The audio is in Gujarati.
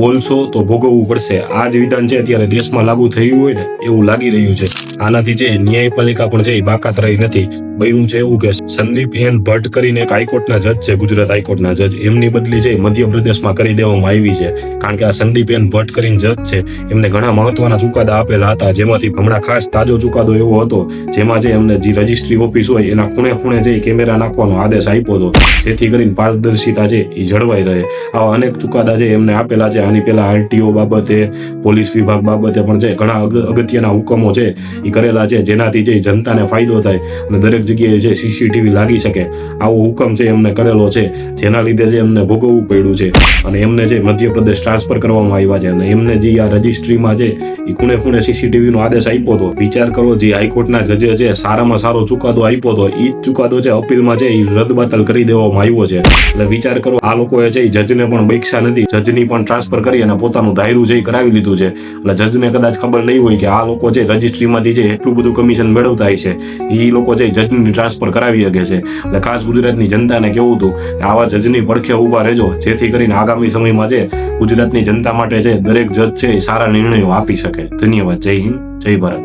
બોલશો તો ભોગવવું પડશે. આ જ વિધાન છે અત્યારે દેશમાં લાગુ થયું હોય ને, એવું લાગી રહ્યું છે. આનાથી જે ન્યાયપાલિકા પણ છે એ બાકાત રહી નથી. બન્યું છે એવું કે સંદીપ એન ભટ્ટ કરીને એક હાઈકોર્ટના જજ છે, ગુજરાત હાઈકોર્ટના જજ. એમની બદલી છે મધ્યપ્રદેશમાં કરી દેવામાં આવી છે, કારણ કે આ સંદીપ એન ભટ્ટ કરીને જજ છે. એમને ઘણા મહત્વના ચુકાદા આપેલા હતા, જેમાંથી હમણાં ખાસ તાજો ચુકાદો એવો હતો, જેમાં જે એમને જે રજિસ્ટ્રી ઓફિસ હોય, એના ખૂણે ખૂણે જે કેમેરા નાખવાનો આદેશ આપ્યો હતો, જેથી કરીને પારદર્શિતા છે એ જળવાઈ રહે. આવા અનેક ચુકાદા છે એમને આપેલા છે, આની પહેલા આરટીઓ બાબતે, પોલીસ વિભાગ બાબતે પણ છે ઘણા અગ- અગત્યના હુકમો છે એ કરેલા છે, જેનાથી જે જનતાને ફાયદો થાય અને દરેક જગ્યાએ જે સીસીટીવી લાગી શકે, આવો હુકમ છે એમને કરેલો છે, જેના લીધે જે એમને ભોગવવું પડ્યું છે. અને એમને જે મધ્યપ્રદેશ ટ્રાન્સફર કરવામાં આવ્યા છે અને એમને જે આ રજિસ્ટ્રીમાં છે એ ખૂણે ખૂણે સીસીટીવીનો આદેશ આપ્યો હતો, વિચાર કરો જે હાઈકોર્ટના જજે છે સારામાં સારો ચુકાદો આપ્યો હતો એ જ ચુકાદો છે અપીલમાં છે એ રદબાતલ કરી દેવામાં આવ્યો છે. એટલે વિચાર કરો, આ લોકોએ છે એ જજને પણ બૈક્ષા નથી, જજની પણ ટ્રાન્સફર કરી અને પોતાનું ધાયરું એ કરાવી લીધું છે. એટલે જજને કદાચ ખબર નહીં હોય કે આ લોકો છે રજિસ્ટ્રીમાંથી છે એટલું બધું કમિશન મેળવતા હોય છે એ લોકો છે જજની ટ્રાન્સફર કરાવી શકે છે. એટલે ખાસ ગુજરાતની જનતાને કેવું હતું કે આવા જજની પડખે ઊભા રહેજો, જેથી કરીને આગામી સમયમાં જે ગુજરાતની જનતા માટે છે દરેક જજ છે એ સારા નિર્ણયો આપી શકે. ધન્યવાદ. જય હિન્દ, જય ભારત.